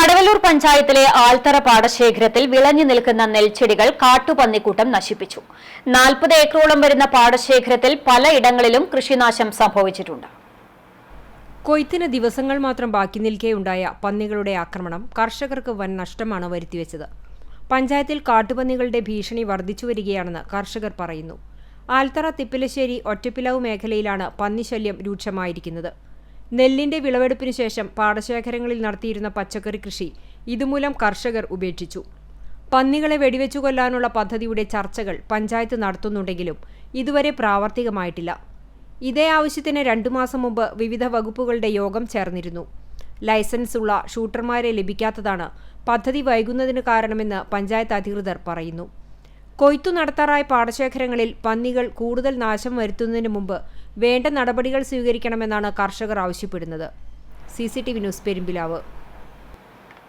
കടവല്ലൂർ പഞ്ചായത്തിലെ ആൽത്തറ പാടശേഖരത്തിൽ വിളഞ്ഞു നിൽക്കുന്ന നെൽച്ചെടികൾ കാട്ടുപന്നിക്കൂട്ടം നശിപ്പിച്ചു. നാൽപ്പത് ഏക്കറോളം വരുന്ന പാടശേഖരത്തിൽ പലയിടങ്ങളിലും കൃഷിനാശം സംഭവിച്ചിട്ടുണ്ട്. കൊയ്ത്തിന് ദിവസങ്ങൾ മാത്രം ബാക്കി നിൽക്കെയുണ്ടായ പന്നികളുടെ ആക്രമണം കർഷകർക്ക് വൻ നഷ്ടമാണ് വരുത്തിവെച്ചത്. പഞ്ചായത്തിൽ കാട്ടുപന്നികളുടെ ഭീഷണി വർദ്ധിച്ചു വരികയാണെന്ന് കർഷകർ പറയുന്നു. ആൽത്തറ തിപ്പിലശ്ശേരി ഒറ്റപ്പിലാവ് മേഖലയിലാണ് പന്നിശല്യം രൂക്ഷമായിരിക്കുന്നത്. നെല്ലിന്റെ വിളവെടുപ്പിന് ശേഷം പാടശേഖരങ്ങളിൽ നടത്തിയിരുന്ന പച്ചക്കറി കൃഷി ഇതുമൂലം കർഷകർ ഉപേക്ഷിച്ചു. പന്നികളെ വെടിവെച്ചു കൊല്ലാനുള്ള പദ്ധതിയുടെ ചർച്ചകൾ പഞ്ചായത്ത് നടത്തുന്നുണ്ടെങ്കിലും ഇതുവരെ പ്രാവർത്തികമായിട്ടില്ല. ഇതേ ആവശ്യത്തിന് രണ്ടു മാസം മുമ്പ് വിവിധ വകുപ്പുകളുടെ യോഗം ചേർന്നിരുന്നു. ലൈസൻസ് ഉള്ള ഷൂട്ടർമാരെ ലഭിക്കാത്തതാണ് പദ്ധതി വൈകുന്നതിന് കാരണമെന്ന് പഞ്ചായത്ത് അധികൃതർ പറയുന്നു. കൊയ്ത്തു നടത്താറായ പാടശേഖരങ്ങളിൽ പന്നികൾ കൂടുതൽ നാശം വരുത്തുന്നതിന് മുമ്പ് വേണ്ട നടപടികൾ സ്വീകരിക്കണമെന്നാണ് കർഷകർ ആവശ്യപ്പെടുന്നത്. C News Perumpilavu.